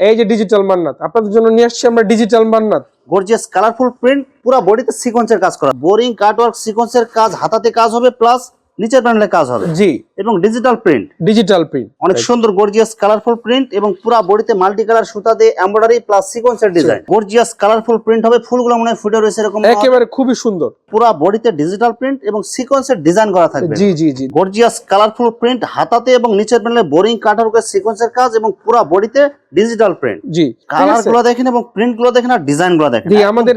এই যে ডিজিটাল মান্নাত আপনাদের জন্য নিয়ে আসছি আমরা digital Mannat. Gorgeous colourful print পুরো বডিতে সিকোয়েন্সের কাজ করা। বোরিং কাটওয়ার্ক সিকোয়েন্সের কাজ হাতাতে কাজ হবে প্লাস নিচের প্যানেলে কাজ হবে। জি। এবং ডিজিটাল প্রিন্ট ডিজিটাল প্রিন্ট অনেক সুন্দর গর্জিয়াস কালারফুল প্রিন্ট এবং পুরো বডিতে মাল্টি কালার সুতা দিয়ে এমব্রয়ডারি প্লাস সিকোয়েন্সের ডিজাইন গর্জিয়াস কালারফুল প্রিন্ট হবে ফুলগুলো মনে হয় ফুটে রয়েছে এরকম একেবারে খুবই সুন্দর। পুরো বডিতে ডিজিটাল প্রিন্ট এবং সিকোয়েন্সের ডিজাইন করা থাকবে। জি জি জি। গর্জিয়াস কালারফুল প্রিন্ট হাতাতে এবং নিচের প্যানেলে বোরিং কাটার সিকোয়েন্সের কাজ এবং পুরো বডিতে ডিজিটাল প্রিন্ট জি কালারগুলো দেখেন এবং প্রিন্টগুলো দেখেন আর ডিজাইনগুলো দেখেন। জি, আমাদের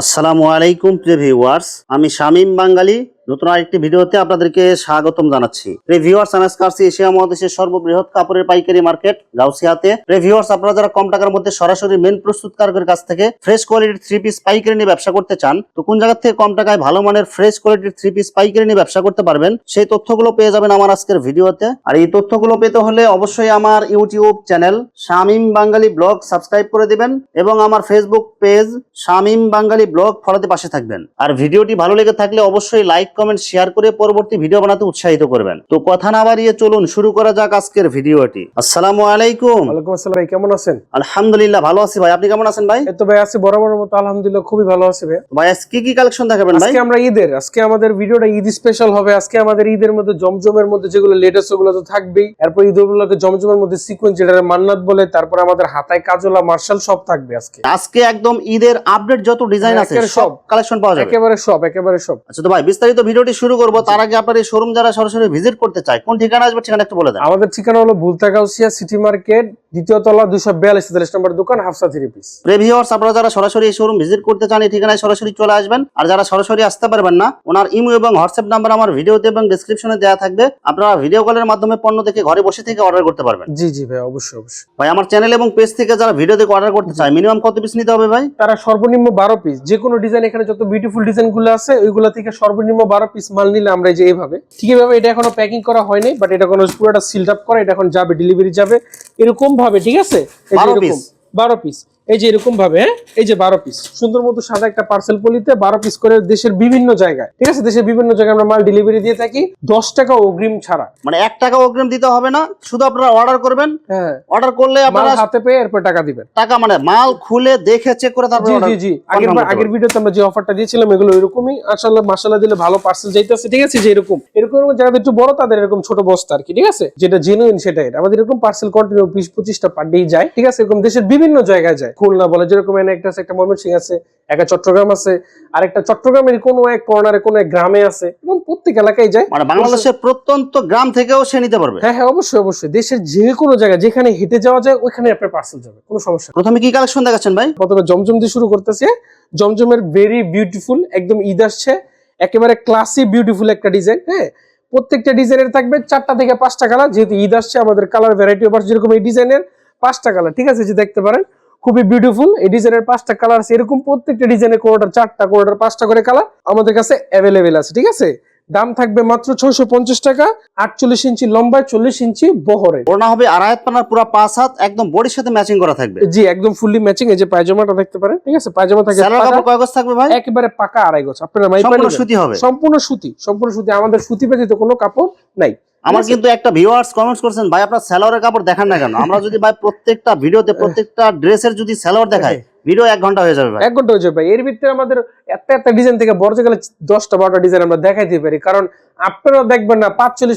আসসালামু আলাইকুম প্রিয় ভিউয়ার্স আমি শামীম বাঙালি। নতুন আরেকটি ভিডিওতে আপনাদেরকে স্বাগতম জানাচ্ছি। রিভিউয়ার্স আমি আসছি এশিয়া মহাদেশের সর্ববৃহৎ কাপড়ের পাইকারি মার্কেট গাউসিয়াতে। রিভিউয়ার্স আপনারা যারা কম টাকার মধ্যে সরাসরি মেন প্রস্তুতকারকের কাছ থেকে ফ্রেশ কোয়ালিটির থ্রি পিস পাইকারি নিয়ে ব্যবসা করতে চান তো কোন জায়গা থেকে কম টাকায় ভালো মানের ফ্রেশ কোয়ালিটির থ্রি পিস পাইকারি নিয়ে ব্যবসা করতে পারবেন সেই তথ্যগুলো পেয়ে যাবেন আমার আজকের ভিডিওতে। আর এই তথ্যগুলো পেতে হলে অবশ্যই আমার YouTube channel Shamim Bangali blog subscribe করে দিবেন এবং আমার Facebook page Shamim Bangali blog ফলোতে পাশে থাকবেন। আর ভিডিওটি ভালো লেগে থাকলে অবশ্যই লাইক কমেন্ট শেয়ার করে পরবর্তী ভিডিও বানাতে উৎসাহিত করবেন। তো কথা না বাড়িয়ে চলুন শুরু করা যাক আজকের ভিডিওটি। আসসালামু আলাইকুম। ওয়ালাইকুম আসসালাম ভাই কেমন আছেন? আলহামদুলিল্লাহ ভালো আছি ভাই। আপনি কেমন আছেন ভাই? এই তো ভাই আছি বরাবর মতো আলহামদুলিল্লাহ খুবই ভালো আছে ভাই। ভাই আজ কি কি কালেকশন দেখাবেন ভাই? আজকে আমরা ঈদের আজকে আমাদের ভিডিওটা ঈদ স্পেশাল হবে। আজকে আমাদের ঈদের মধ্যে জমজমের মধ্যে যেগুলো লেটেস্ট ওগুলো তো থাকবেই। এরপর ঈদ উপলক্ষে জমজমের মধ্যে সিকোয়েন্স যেটা মান্নাত বলে তারপর আমাদের হাতায় কাজলা মার্শাল সব থাকবে আজকে। আজকে একদম ঈদের আপডেট যত ডিজাইন আছে সব। কালেকশন পাওয়া যাবে। একেবারে সব একেবারে সব। আচ্ছা তো ভাই বিস্তারিত ভিডিওটি শুরু করব। তার আগে আপনার এই শোরুম যারা সরাসরি ভিজিট করতে চায় কোন ঠিকানা আসবে ঠিকানা একটু বলে দেন। আমাদের ঠিকানা হলো ভুলতাগাউসিয়া সিটি মার্কেট দ্বিতীয় তলা দুশো বিয়াল্লিশ তেতাল্লিশ নম্বর দোকান হাফসা থ্রি পিস। প্রেভিওর্স আপনারা যারা সরাসরি এই শোরুম ভিজিট করতে চান এই ঠিকানায় সরাসরি চলে আসবেন। আর যারা সরাসরি আসতে পারবেন না ওনার ইমো এবং হোয়াটসঅ্যাপ নাম্বার আমার ভিডিওতে এবং ডেসক্রিপশনে দেওয়া থাকবে। আপনারা ভিডিও কলের মাধ্যমে পণ্য দেখে ঘরে বসে থেকে অর্ডার করতে পারবেন। জি জি ভাই অবশ্যই অবশ্যই। ভাই আমার চ্যানেল এবং পেজ থেকে যারা ভিডিও দেখে অর্ডার করতে চায় মিনিমাম কত পিস নিতে হবে ভাই? তারা সর্বনিম্ন বারো পিস যে কোনো ডিজাইন এখানে যত বিউটিফুল ডিজাইনগুলো আছে ওইগুলো থেকে সর্বনিম্ন বারো পিস মাল নিলে আমরা যে এইভাবে ঠিক এভাবে এটা এখনও প্যাকিং করা হয়নি বাট এটা কোনো পুরোটা সিল্ড আপ করা এটা এখন যাবে ডেলিভারি যাবে এরকম ভাবে ঠিক আছে? বারো পিস 12 বারো পিস এই যে এরকম ভাবে? এই যে বারো পিস সুন্দর মতো সাদা একটা পার্সেল পলিতে বারো পিস করে দেশের বিভিন্ন জায়গায় ঠিক আছে? দেশের বিভিন্ন জায়গায় আমরা মাল ডেলিভারি দিয়ে থাকি দশ টাকা অগ্রিম ছাড়া। মানে এক টাকা অগ্রিম দিতে হবে না শুধু আপনারা অর্ডার করবেন হ্যাঁ। অর্ডার করলে আপনারা হাতে পেয়ে এরপর টাকা দিবেন। টাকা মানে মাল খুলে দেখে চেক করে তারপর জি জি জি। আগের আগের ভিডিওতে আমরা যে অফারটা দিয়েছিলাম এগুলো এরকমই। আসলে মাসালা দিলে ভালো পার্সেল যাইতেছে ঠিক আছে? যে এরকম। এরকম যারা একটু বড় তাদের এরকম ছোট বস্তা আর কি ঠিক আছে? যেটা জেনুইন সেটাই। আমাদের এরকম পার্সেল কন্টিনিউ বিশ পঁচিশটা পার ডে যায় ঠিক আছে? এরকম দেশের বিভিন্ন জায়গায় যায়। খুলনা বলে যেরকম এনে একটা আছে একটা ময়মনসিং আছে একটা চট্টগ্রাম আছে আর একটা চট্টগ্রামের কোনো এক কর্নারে কোনো এক গ্রামে আছে এবং প্রত্যেক এলাকায় যায়। মানে বাংলাদেশের প্রত্যন্ত গ্রাম থেকেও সে নিতে পারবে? হ্যাঁ হ্যাঁ অবশ্যই অবশ্যই। দেশের যে কোনো জায়গায় যেখানে হেঁটে যাওয়া যায় ওইখানে আপনার পার্সেল যাবে কোনো সমস্যা প্রথমে কি কালেকশন দেখাচ্ছেন ভাই? প্রথমে জমজম দিয়ে শুরু করতেছে। জমজমের ভেরি বিউটিফুল একদম ঈদ আসছে। একেবারে ক্লাসি বিউটিফুল একটা ডিজাইন হ্যাঁ? প্রত্যেকটা ডিজাইনের থাকবে চারটা থেকে পাঁচটা কালার যেহেতু ঈদ আসছে আমাদের কালার ভ্যারাইটি ওভার যেরকম এই ডিজাইনের পাঁচটা কালার ঠিক আছে যে দেখতে পারেন। খুবই বিউটিফুল এই ডিজাইনের পাঁচটা কালার আছে। এরকম প্রত্যেকটা ডিজাইনের কোনোটার চারটা কোনোটার পাঁচটা করে কালার আমাদের কাছে অ্যাভেলেবেল আছে, ঠিক আছে? দাম থাকবে মাত্র ছয়শো পঞ্চাশ টাকা আটচল্লিশ ইঞ্চি লম্বায় চল্লিশ ইঞ্চি বহরে। ওড়না হবে আড়াইত পানার পুরো পাঁচ হাত একদম বডির সাথে ম্যাচিং করা থাকবে। জি একদম ফুললি ম্যাচিং এই যে পায়জামাটা দেখতে পারেন ঠিক আছে? পায়জামা থাকে স্যালোয়ার কয় গজ থাকবে ভাই? একেবারে পাকা আড়াই গজ। আপনারা সম্পূর্ণ সুতি হবে। সম্পূর্ণ সুতি সম্পূর্ণ সুতি। আমাদের সুতি ব্যতীত কোনো কাপড় নাই। আমার কিন্তু একটা ভিউয়ার্স কমেন্টস করছেন ভাই আপনার স্যালোয়ারের কাপড় দেখান না কেন? আমরা যদি ভাই প্রত্যেকটা ভিডিওতে প্রত্যেকটা ড্রেসের যদি স্যালোয়ার দেখাই ভিডিও এক ঘণ্টা হয়ে যাবে ভাই। এক ঘণ্টা হয়ে যাবে ভাই। এর ভিতরে আমাদের একটা একটা ডিজাইন থেকে গেলে দশটা বারোটা ডিজাইন আমরা দেখাইতে পারি। কারণ আপনারাও দেখবেন না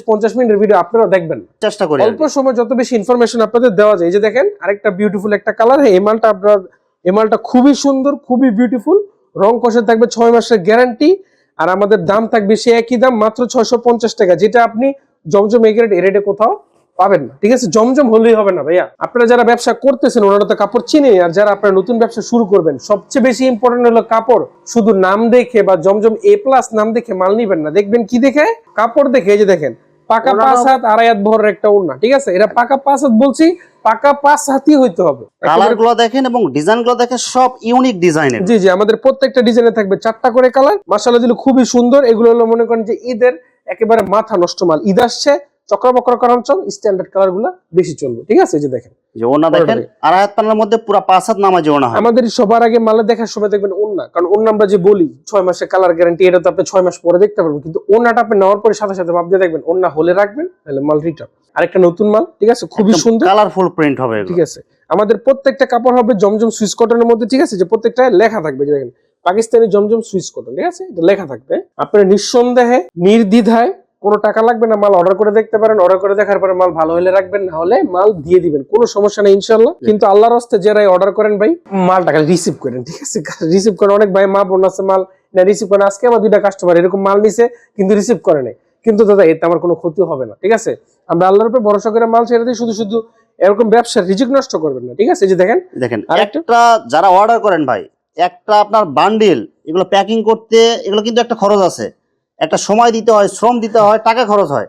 পঞ্চাশ মিনিটের ভিডিও আপনারাও দেখবেন চেষ্টা করি অল্প সময় যত বেশি ইনফরমেশন আপনাদের দেওয়া যায় এই যে দেখেন আরেকটা বিউটিফুল একটা কালার এই মালটা আপনার এই মালটা খুবই সুন্দর খুবই বিউটিফুল রং কষে থাকবে ছয় মাসের গ্যারান্টি আর আমাদের দাম থাকবে সে একই দাম মাত্র ছয়শো পঞ্চাশ টাকা যেটা আপনি জমজম এগ্রেড এ রেটে কোথাও পাবেন না। ঠিক আছে? জমজম হলেই হবে না ভাইয়া। আপনারা যারা ব্যবসা করতেছেন ওনারা তো কাপড় চিনে আর যারা আপনারা নতুন ব্যবসা শুরু করবেন সবচেয়ে বেশি ইম্পর্টেন্ট হলো কাপড়। শুধু নাম দেখে বা জমজম এ প্লাস নাম দেখে মাল নিবেন না। দেখবেন কি দেখে? কাপড় দেখে এই যে দেখেন পাকা পাঁচ হাত আড়াই হাত ভরের একটা ওড়না ঠিক আছে? এটা পাকা পাঁচ হাত বলছি পাকা পাঁচ হাতই হইতে হবে। কালারগুলো দেখেন এবং ডিজাইনগুলো দেখেন সব ইউনিক ডিজাইনের জি জি আমাদের প্রত্যেকটা ডিজাইনে থাকবে চারটা করে কালার মাসালা দিলে খুবই সুন্দর এগুলো হলো মনে করেন যে ঈদের একেবারে মাথা নষ্ট মাল। ঈদ আসছে চক্রবক্র অঞ্চল স্ট্যান্ডার্ড কালারগুলা বেশি চলবে ঠিক আছে? এই যে দেখেন। যে ওনা দেখেন পানার মধ্যে পুরো পাঁচ হাত নামাজ ওনা হয়। আমাদের সবার আগে মালে দেখার সময় দেখবেন ওন্না কারণ ওন্না আমরা যে বলি ছয় মাসের কালার গ্যারান্টি এটা তো আপনি ছয় মাস পরে দেখতে পারবেন কিন্তু ওন্নাটা আপনি নেওয়ার পরে সাথে সাথে ভাবতে দেখবেন ওন্না হলে রাখবেন তাহলে মাল রিটার্ন আরেকটা নতুন মাল ঠিক আছে? খুবই সুন্দর। কালারফুল প্রিন্ট হবে ঠিক আছে? আমাদের প্রত্যেকটা কাপড় হবে জমজম সুইচ কটনের মধ্যে ঠিক আছে? যে প্রত্যেকটা লেখা থাকবে যে দেখেন পাকিস্তানি জমজম সুইচ কটন ঠিক আছে? এটা লেখা থাকবে। আপনার নিঃসন্দেহে নির্দ্বিধায় কোনো টাকা লাগবে না মাল অর্ডার করে দেখতে পারেন অর্ডার করে দেখার পরে মাল ভালো হলে রাখবেন না হলে মাল দিয়ে দিবেন কোনো সমস্যা নেই ইনশাল্লাহ কিন্তু আল্লাহর হস্তে যারাই অর্ডার করেন ভাই মালটাকে রিসিভ করেন ঠিক আছে? রিসিভ করেন অনেক ভাই মা বোন আছে মাল না রিসিভ করেন আজকে আমার দুইটা কাস্টমার এরকম মাল নিছে কিন্তু রিসিভ করে নাই। কিন্তু দাদা এতে আমার কোনো ক্ষতি হবে না ঠিক আছে? আমরা আল্লাহর উপরে ভরসা করে মাল ছেড়ে দিই শুধু শুধু এরকম ব্যবসা রিজিক নষ্ট করবেন না ঠিক আছে? যে দেখেন দেখেন আরেকটা? একটা যারা অর্ডার করেন ভাই একটা আপনার বান্ডিল এগুলো প্যাকিং করতে এগুলো কিন্তু একটা খরচ আছে। একটা সময় দিতে হয় শ্রম দিতে হয় টাকা খরচ হয়।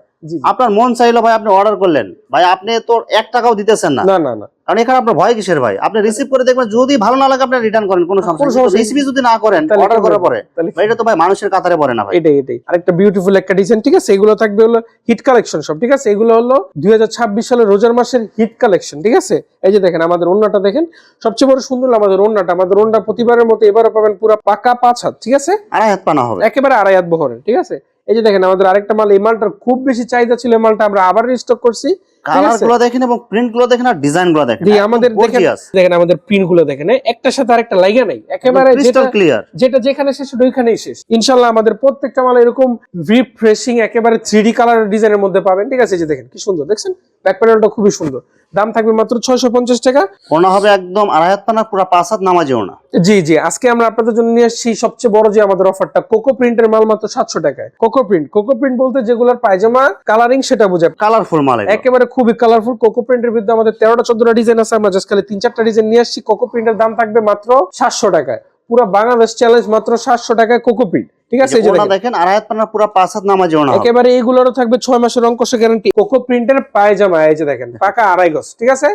আপনার মন চাইলো ভাই আপনি অর্ডার করলেন। ভাই আপনি তো এক টাকাও দিতেছেন না। না না কারণ এখানে আপনার ভয় কিসের ভাই? আপনি রিসিভ করে দেখবেন যদি ভালো না লাগে আপনি রিটার্ন করেন কোনো সমস্যা রিসিভ যদি না করেন অর্ডার করার পরে। ভাই এটা তো ভাই মানুষের কাতারে পড়ে না ভাই। এটাই এটাই। আরেকটা বিউটিফুল একটা ডিজাইন ঠিক আছে? এগুলো থাকবে হলো হিট কালেকশন সব ঠিক আছে? এগুলো হলো দুই হাজার ছাব্বিশ সালের রোজার মাসের হিট কালেকশন ঠিক আছে? এই যে দেখেন আমাদের ওন্নাটা দেখেন। সবচেয়ে বড় সুন্দর আমাদের ওন্নাটা আমাদের ওন্না প্রতিবারের মতো এবারও পাবেন পুরো পাকা পাঁচ হাত ঠিক আছে? আড়াই হাত পানা হবে। একেবারে আড়াই হাত বহরের ঠিক আছে? এই যে দেখেন আমাদের আরেকটা মাল এই মালটার খুব বেশি চাহিদা ছিল এই মালটা আমরা আবার রিস্টক করছি। কালারগুলো দেখেন এবং প্রিন্টগুলো দেখেন আর ডিজাইনগুলো দেখেন। আমাদের দেখেন দেখেন আমাদের প্রিন্টগুলো দেখেন একটার সাথে আরেকটা লাইগা নাই। একেবারে ক্রিস্টাল ক্লিয়ার যেটা যেখানে শেষ ওইখানেই শেষ। ইনশাল্লাহ আমাদের প্রত্যেকটা মাল এরকম রিফ্রেশিং একেবারে 3D কালার ডিজাইনের মধ্যে পাবেন। ঠিক আছে এই যে দেখেন কি সুন্দর দেখছেন? ব্যাক প্যানেলটা খুবই সুন্দর। দাম থাকবে মাত্র ছয়শো পঞ্চাশ টাকা। ওনা হবে একদম আড়াই হাত পুরো পাঁচ হাত নামাজি ওনা। জি জি আজকে আমরা আপনাদের জন্য নিয়ে আসছি সবচেয়ে বড় যে আমাদের অফারটা কোকো প্রিন্টের মাল মাত্র সাতশো টাকায়। কোকো প্রিন্ট কোকো প্রিন্ট বলতে যেগুলোর পায়জামা কালারিং সেটা বোঝায়। কালারফুল মাল একেবারে খুবই কালারফুল কোকো প্রিন্টের ভিতরে আমাদের তেরোটা চোদ্দটা ডিজাইন আছে আমরা জাস্ট খালি তিন চারটা ডিজাইন নিয়ে আসছি। কোকো প্রিন্টের দাম থাকবে মাত্র সাতশো টাকায়। পুরো বাংলাদেশ চ্যালেঞ্জ মাত্র সাতশো টাকায় কোকো প্রিন্ট ঠিক আছে দেখেন। দেখেন আড়াই হাত পানা পুরো পাঁচ হাত নামাজি ওনা একেবারে এইগুলোরও থাকবে ছয় মাসের অঙ্কশ গ্যারান্টি কোকো প্রিন্টের পায়জামা এই যে দেখেন পাকা আড়াই গজ ঠিক আছে?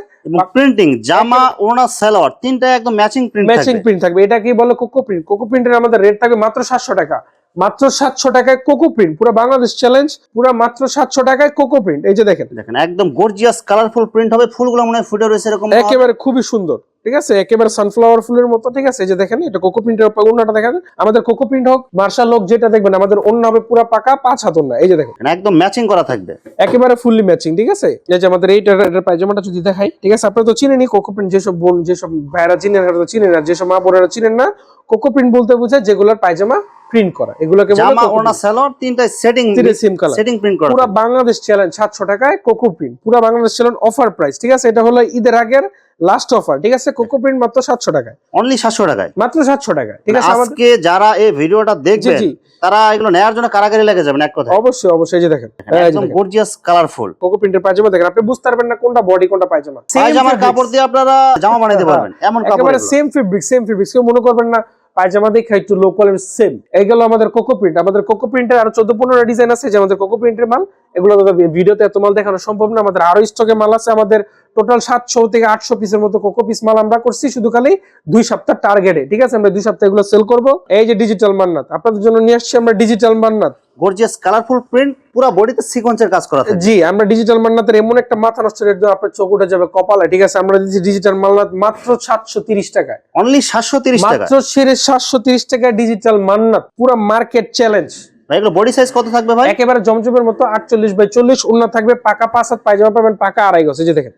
প্রিন্টিং জামা ওনা সালোয়ার তিনটা একদম ম্যাচিং প্রিন্ট ম্যাচিং প্রিন্ট থাকবে। এটা কি বলে কোকো প্রিন্ট কোকো প্রিন্টের আমাদের রেট থাকবে মাত্র সাতশো টাকা। মাত্র সাতশো টাকায় কোকো প্রিন্ট পুরো বাংলাদেশ চ্যালেঞ্জ পুরো মাত্র সাতশো টাকায় কোকো প্রিন্ট এই যে দেখেন। দেখেন একদম গর্জিয়াস কালারফুল প্রিন্ট হবে। ফুলগুলো মনে হয় ফুটে রয়েছে এরকম। একেবারে খুবই সুন্দর। ঠিক আছে? একেবারে সানফ্লাওয়ার ফুলের মতো ঠিক আছে? যে দেখেন এটা কোকো প্রিন্টের অন্যটা দেখেন আমাদের কোকো প্রিন্ট হোক মার্শাল হোক যেটা দেখবেন আমাদের অন্য হবে পুরো পাকা পাঁচ হাত না। এই যে দেখেন। একদম ম্যাচিং করা থাকবে। একেবারে ফুললি ম্যাচিং ঠিক আছে? এই যে আমাদের এইটা পায়জামাটা যদি দেখাই ঠিক আছে? আপনারা তো চিনেনই কোকো প্রিন্ট যেসব বোন যেসব ভাইরা চিনেন চিনেন না যেসব মা বোনেরা চিনেন না কোকো প্রিন্ট বলতে বোঝায় যেগুলোর পায়জামা প্রিন্ট করা। এগুলোকে জামা ওনা সালোয়ার তিনটা setting same colour setting print করা। পুরো বাংলাদেশ চ্যালেঞ্জ সাতশো টাকায় কোকো প্রিন্ট পুরো বাংলাদেশ চ্যালেঞ্জ অফার প্রাইস ঠিক আছে? এটা হলো ঈদের আগের লাস্ট অফার ঠিক আছে? কোকো প্রিন্ট মাত্র সাতশো টাকায়। অনলি সাতশো টাকায়। মাত্র সাতশো টাকায় ঠিক আছে? আজকে যারা এই ভিডিওটা দেখবেন তারা এগুলো নেয়ার জন্য কারাগারি লেগে যাবেন এক কথা অবশ্যই অবশ্যই যে দেখেন। একদম গর্জিয়াস কালারফুল কোকো প্রিন্টের পায়জামা দেখেন আপনি বুঝতে পারবেন না কোনটা বডি কোনটা পায়জামা। পায়জামার কাপড় দিয়ে আপনারা জামা বানাইতে হ্যাঁ, পারবেন এমন কাপড় সেম ফেব্রিক সেম ফেব্রিক কেউ মনে করবেন না পায়জামা দেখে একটু লো কোয়ালিটির সেম এই গেল আমাদের কোকো প্রিন্ট আমাদের কোকো প্রিন্টের আরও চোদ্দ পনেরো ডিজাইন আছে যে আমাদের কোকো প্রিন্টের মাল এগুলো ভিডিওতে এত মাল দেখানো সম্ভব না। আমাদের আরও স্টকে মাল আছে। আমাদের টোটাল সাতশো থেকে আটশো পিসের মতো কোকো পিস মাল আমরা করছি। শুধু খালি দুই সপ্তাহ টার্গেটে ঠিক আছে? আমরা দুই সপ্তাহ এগুলো সেল করব। এই যে ডিজিটাল মান্নাত আপনাদের জন্য নিয়ে আসছি আমরা digital Mannat. Gorgeous colourful print পুরো বডিতে সিকোয়েন্সের কাজ করা জি আমরা ডিজিটাল মান্নাতের এমন একটা মাথা নষ্ট রেট দেবো আপনার চোখ উঠে যাবে কপালে ঠিক আছে? আমরা দিচ্ছি ডিজিটাল মান্নাত মাত্র সাতশো তিরিশ টাকায়। অনলি সাতশো তিরিশ টাকা মাত্র সেরে সাতশো তিরিশ টাকা ডিজিটাল মান্নাত। পুরো মার্কেট চ্যালেঞ্জ এগুলো বডি সাইজ কত থাকবে ভাই? একেবারে জমজমের মতো আটচল্লিশ বাই চল্লিশ উন্নত থাকবে পাকা পাঁচ হাত পায়জামা পাবেন পাকা আড়াই গজ এই যে দেখেন।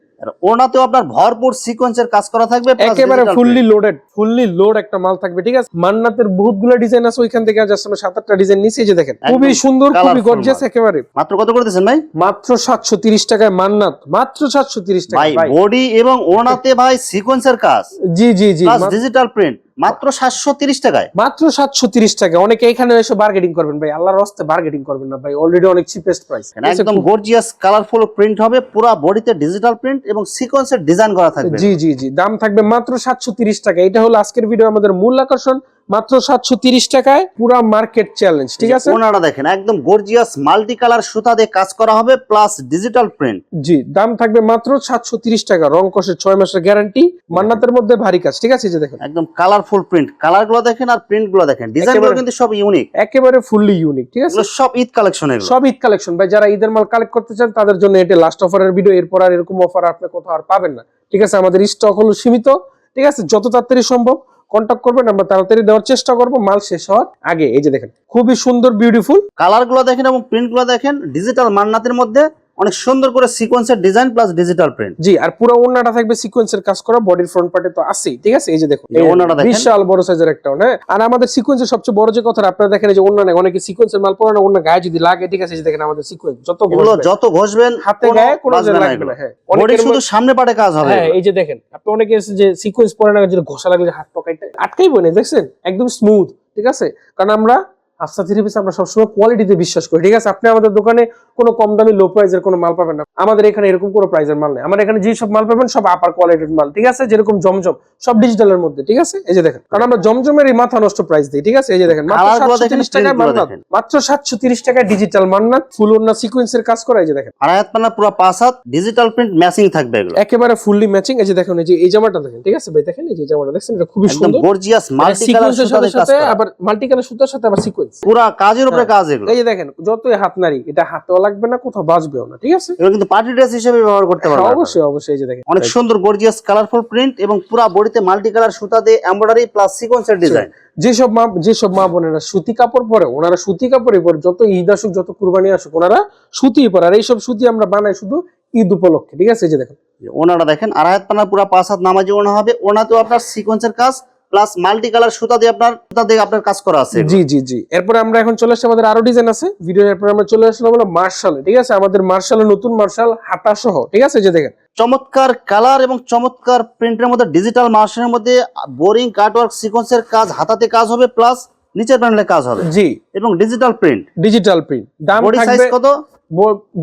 ওনাতেও আপনার ভরপুর সিকোয়েন্সের কাজ করা থাকবে একেবারে ফুললি লোডেড ফুললি লোড একটা মাল থাকবে ঠিক আছে? মান্নাতের বহুতগুলো ডিজাইন আছে ওইখান থেকে জাস্ট আমরা সাত আটটা ডিজাইন নিচে যে দেখেন। খুবই সুন্দর খুবই গর্জিয়াস একেবারে। মাত্র কত করে দিচ্ছেন ভাই? মাত্র সাতশো তিরিশ টাকায় মান্নাত মাত্র সাতশো তিরিশ টাকা ভাই ভাই। বডি এবং ওনাতে ভাই সিকোয়েন্সের কাজ। জি জি জি ডিজিটাল প্রিন্ট মাত্র সাতশো তিরিশ টাকায়। মাত্র সাতশো তিরিশ টাকা। অনেকে এখানে এসে বার্গেটিং করবেন। ভাই আল্লাহর রস্তে বার্গেটিং করবেন না ভাই। অলরেডি অনেক চিপেস্ট প্রাইস একদম গর্জিয়াস কালারফুল প্রিন্ট হবে। পুরো বডিতে ডিজিটাল প্রিন্ট এবং সিকোয়েন্সের ডিজাইন করা থাকবে। জি জি জি। দাম থাকবে মাত্র সাতশো তিরিশ টাকা। এটা হলো আজকের ভিডিও আমাদের মূল আকর্ষণ। মাত্র সাতশো তিরিশ টাকায় পুরা মার্কেট চ্যালেঞ্জ ঠিক আছে? ওনারা দেখেন একদম গর্জিয়াস মাল্টি কালার সুতা দিয়ে কাজ করা হবে প্লাস ডিজিটাল প্রিন্ট জি দাম থাকবে মাত্র সাতশো তিরিশ টাকা রং কষের ছয় মাসের গ্যারান্টি মান্নাতের মধ্যে ভারী কাজ ঠিক আছে? যে দেখেন। একদম কালারফুল প্রিন্ট কালারগুলো দেখেন আর প্রিন্টগুলো দেখেন ডিজাইনগুলো কিন্তু সব ইউনিক একেবারে ফুললি ইউনিক ঠিক আছে? সব ঈদ কালেকশন এগুলো। সব ঈদ কালেকশন ভাই যারা ঈদের মাল কালেক্ট করতে চান তাদের জন্য এটা লাস্ট অফারের ভিডিও এরপর আর এরকম অফার আপনি কোথাও আর পাবেন না ঠিক আছে? আমাদের স্টক হলো সীমিত ঠিক আছে? যত তাড়াতাড়ি সম্ভব কন্ট্যাক্ট করবেন, আমরা তাড়াতাড়ি দেওয়ার চেষ্টা করব, মাল শেষ হওয়ার আগে। এই যে দেখেন, খুবই সুন্দর বিউটিফুল কালারগুলো দেখেন এবং প্রিন্টগুলো দেখেন ডিজিটাল মান্নাতের মধ্যে অনেক সুন্দর করে সিকোয়েন্সের ডিজাইন প্লাস ডিজিটাল প্রিন্ট জি আর পুরো ওন্নাটা থাকবে সিকোয়েন্সের কাজ করা বডির ফ্রন্ট পার্টে তো আছেই ঠিক আছে? এই যে দেখুন এই ওড়নাটা দেখেন। বিশাল বড় সাইজের একটা ওড়না হ্যাঁ? আর আমাদের সিকোয়েন্সের সবচেয়ে বড় যে কথা আপনারা দেখেন এই যে ওন্না নেই অনেকে সিকোয়েন্সের মাল পরে না ওন্না গায়ে যদি লাগে ঠিক আছে? এই যে দেখেন আমাদের সিকোয়েন্স যত এগুলো যত ঘষবেন হাতে গায়ে কোনো লাগবে না হ্যাঁ। বডি শুধু সামনে পাটে কাজ হবে। হ্যাঁ এই যে দেখেন আপনি অনেকে যে সিকোয়েন্স পরে না যদি ঘষা লাগলে হাত পকাইতে আটকাইবো না দেখছেন? একদম স্মুথ ঠিক আছে? কারণ আমরা আস্থা থ্রি পিস আমরা সবসময় কোয়ালিটিতে বিশ্বাস করি ঠিক আছে? আপনি আমাদের দোকানে কোনো কম দামি লো প্রাইজের কোনো মাল পাবেন না। আমাদের এখানে এরকম কোনো প্রাইজের মাল নেই। আমাদের এখানে যে সব মাল পাবেন সব আপার কোয়ালিটির মাল ঠিক আছে? যেরকম জমজম সব ডিজিটালের মধ্যে ঠিক আছে? এই যে দেখেন কারণ আমরা জমজমের এই মাথা নষ্ট প্রাইস দিই ঠিক আছে? এই যে দেখেন মাত্র সাতশো তিরিশ টাকায় প্রিন্টগুলো মান্নাত দেখেন। মাত্র সাতশো তিরিশ টাকায় ডিজিটাল মান্নাত ফুল সিকোয়েন্সের কাজ করা এই যে দেখেন। পানা পুরো পাঁচ হাত ডিজিটাল প্রিন্ট ম্যাচিং থাকবে এগুলো। একেবারে ফুললি ম্যাচিং এই যে দেখেন এই যে এই জামাটা দেখেন ঠিক আছে? ভাই দেখেন এই যে জামাটা দেখছেন এটা খুবই সুন্দর। গর্জিয়াস মাল্টি কালার সিকোয়েন্সের সাথে আবার মাল্টি কালার সুতার সাথে আবার সিকোয়েন্স পুরা কাজের উপরে কাজ এগুলো। এই যে দেখেন যতই হাত নাড়ি এটা হাতেও লাগবে না কোথাও বাজবেও না ঠিক আছে? এগুলো কিন্তু পার্টি ড্রেস হিসেবে ব্যবহার করতে হ্যাঁ, পারবেন অবশ্যই অবশ্যই এই যে দেখেন। অনেক সুন্দর গর্জিয়াস কালারফুল প্রিন্ট এবং পুরা বডিতে মাল্টি কালার সুতা দিয়ে এমব্রয়ডারি প্লাস সিকোয়েন্সের ডিজাইন যেসব মা যেসব মা বোনেরা সুতি কাপড় পরে ওনারা সুতি কাপড়ই পরে যত ঈদ আসুক যত কুরবানি আসুক ওনারা সুতি পরে। আর এইসব সুতি আমরা বানাই শুধু ঈদ উপলক্ষে ঠিক আছে? এই যে দেখেন। ওনারা দেখেন আর আয়াত পানা পুরা পাঁচ হাত নামাজি ওনা হবে ওনাতেও আপনার সিকোয়েন্সের কাজ প্লাস মাল্টি কালার সুতা দিয়ে আপনার সুতা দিয়ে আপনার কাজ করা আছে জি জি জি। এরপরে আমরা এখন চলে আসছি আমাদের আরও ডিজাইন আছে। ভিডিও এরপরে আমরা চলে আসলাম হলো মার্শালে ঠিক আছে? আমাদের মার্শালের নতুন মার্শাল হাতা সহ ঠিক আছে? যে দেখেন। চমৎকার কালার এবং চমৎকার প্রিন্টের মধ্যে ডিজিটাল মার্শনের মধ্যে বোরিং কাটওয়ার্ক সিকোয়েন্সের কাজ হাতাতে কাজ হবে প্লাস নিচের প্যানেলে কাজ হবে। জি। এবং ডিজিটাল প্রিন্ট ডিজিটাল প্রিন্ট দাম থাকবে কত?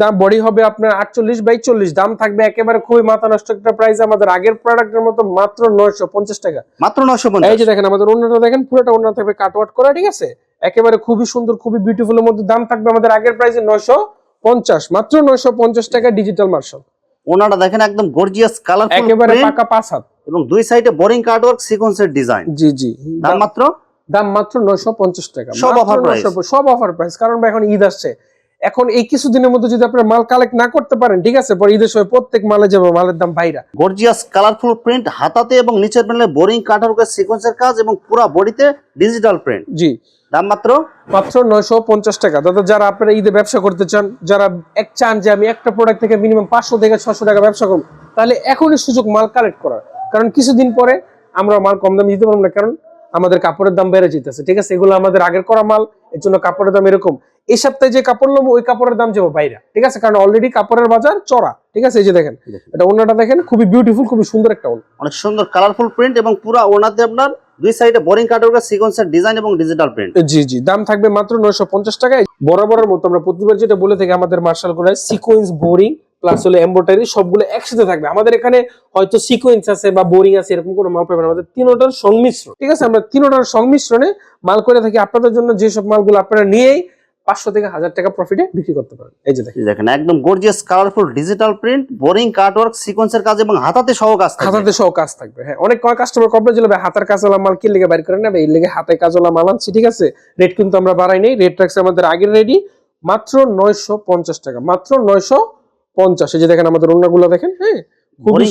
দাম বডি হবে আপনার আটচল্লিশ বাই চল্লিশ। দাম থাকবে একেবারে খুবই মাথা নষ্ট একটা প্রাইস আমাদের আগের প্রোডাক্টের মতো মাত্র নয়শো পঞ্চাশ টাকা। মাত্র নশো এই যে দেখেন আমাদের অন্যটা দেখেন পুরোটা অন্য থাকবে কাটওয়াট করা ঠিক আছে? একেবারে খুবই সুন্দর খুবই বিউটিফুল এর মধ্যে দাম থাকবে আমাদের আগের প্রাইসে নয়শো পঞ্চাশ মাত্র নয়শো পঞ্চাশ টাকা ডিজিটাল মার্শাল ওনারা দেখেন একদম গর্জিয়াস কালার একেবারে পাকা পাঁচ হাত। এবং দুই সাইডে বোরিং কাটওয়ার্ক সিকোয়েন্সের ডিজাইন জি জি। দাম মাত্র? দাম মাত্র নয়শো পঞ্চাশ টাকা। সব অফার। 900 সব অফার প্রাইস কারণ এখন ঈদ আসছে। এখন এই কিছুদিনের মধ্যে যদি আপনার মাল কালেক্ট না করতে পারেন ঠিক আছে? পরে ঈদের সময় প্রত্যেক মালে যাবে মালের দাম বাইরা। গর্জিয়াস কালারফুল প্রিন্ট হাতাতে এবং নিচের প্যানেলে বোরিং কাটওয়ার্কের সিকোয়েন্সের কাজ এবং পুরো বডিতে ডিজিটাল প্রিন্ট জি। দাম মাত্র? মাত্র নয়শো পঞ্চাশ টাকা। দাদা যারা আপনারা ঈদে ব্যবসা করতে চান যারা এক চান যে আমি একটা প্রোডাক্ট থেকে মিনিমাম পাঁচশো থেকে ছশো টাকা ব্যবসা করব তাহলে এখনই সুযোগ মাল কালেক্ট করার। কারণ কিছুদিন পরে আমরা মাল কম দামে দিতে পারব না। কারণ আমাদের কাপড়ের দাম বেড়ে যেতেছে ঠিক আছে? এগুলো আমাদের আগের করা মাল এর জন্য কাপড়ের দাম এরকম। এই সপ্তাহে যে কাপড় নেব ওই কাপড়ের দাম যাব বাইরে ঠিক আছে? কারণ অলরেডি কাপড়ের বাজার চড়া ঠিক আছে? এই যে দেখেন এটা অন্যটা দেখেন খুবই বিউটিফুল খুবই সুন্দর একটা ওড়না। অনেক সুন্দর কালারফুল প্রিন্ট এবং পুরো ওনাতে আপনার দুই সাইডে বোরিং কাটওয়ার্কের সিকোয়েন্সের ডিজাইন এবং ডিজিটাল প্রিন্ট জি জি দাম থাকবে মাত্র নয়শো পঞ্চাশ টাকায়। বরাবরের মতো আমরা প্রতিবার যেটা বলে থাকি আমাদের মার্শাল গুলায় সিকোয়েন্স বোরিং প্লাস হলো এম্বোটারি সবগুলো একসাথে থাকবে। আমাদের এখানে হয়তো সিকোয়েন্স আছে বা বোরিং আছে এরকম কোনো মাল পাবেন আমাদের তিনোটার সংমিশ্রণ ঠিক আছে? আমরা তিনোটার সংমিশ্রণে মাল করে থাকি। আপনাদের জন্য যেসব মালগুলো আপনারা নিয়েই পাঁচশো থেকে হাজার টাকা প্রফিটে বিক্রি করতে পারেন। এই যে দেখেন। দেখেন একদম gorgeous colourful digital print boring cutwork সিকোয়েন্সের কাজ এবং হাতাতে সহ কাজ হাতাতে সহ কাজ থাকবে হ্যাঁ। অনেক কাস্টমার কমপ্লেন ছিল হাতার কাজওয়ালা মাল কি লেগে বাইর করেন না? ভাই এই লেগে হাতে কাজওয়ালা মাল আনছি ঠিক আছে? রেট কিন্তু আমরা বাড়াই নেই। রেট রাখছে আমাদের আগের রেডি মাত্র নয়শো পঞ্চাশ টাকা মাত্র নয়শো পঞ্চাশ। এই যে দেখেন আমাদের অন্যগুলো দেখেন হ্যাঁ? খুবই বোরিং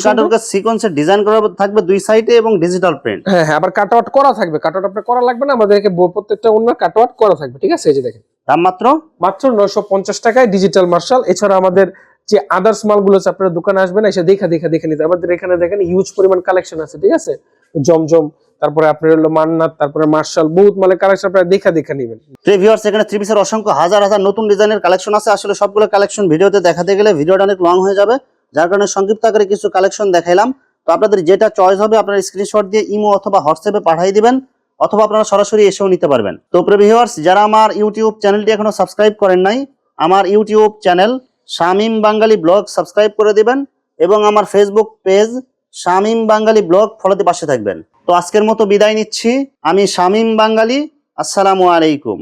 সিকোয়েন্সের ডিজাইন করা থাকবে দুই সাইডে এবং ডিজিটাল প্রিন্ট হ্যাঁ হ্যাঁ আবার কাট আউট করা থাকবে। কাট আউট আপনার করা লাগবে না আমাদেরকে প্রত্যেকটা অন্য কাট আউট করা থাকবে ঠিক আছে? এই যে দেখেন। দাম মাত্র? মাত্র নয়শো পঞ্চাশ টাকায় ডিজিটাল মার্শাল এছাড়া আমাদের যে আদার্স মালগুলো আছে আপনারা দোকানে আসবেন এসে দেখা দেখা দেখে নিতে। আমাদের এখানে দেখেন হিউজ পরিমাণ কালেকশন আছে ঠিক আছে? জমজম তারপরে আপনার হলো মান্নাত, তারপরে মার্শাল, বহুত মানে কালেকশন আপনারা দেখা দেখা নেবেন। ভিউয়ার্স এখানে থ্রি পিসের অসংখ্য হাজার হাজার নতুন ডিজাইনের কালেকশন আছে। আসলে সবগুলো কালেকশন ভিডিওতে দেখাতে গেলে ভিডিওটা অনেক লং হয়ে যাবে, যার কারণে সংক্ষিপ্ত আকারে কিছু কালেকশন দেখাইলাম। তো আপনাদের যেটা চয়েস হবে, আপনারা স্ক্রিনশট দিয়ে ইমো অথবা হোয়াটসঅ্যাপে পাঠিয়ে দিবেন, অথবা আপনারা সরাসরি এসেও নিতে পারবেন। তো ভিউয়ার্স যারা আমার ইউটিউব চ্যানেলটি এখনও সাবস্ক্রাইব করেন নাই, আমার YouTube channel Shamim Bangali blog subscribe করে দিবেন এবং আমার Facebook page Shamim Bangali blog ফলোতে পাশে থাকবেন। তো আজকের মতো বিদায় নিচ্ছি। আমি শামীম বাঙ্গালি আসসালামু আলাইকুম।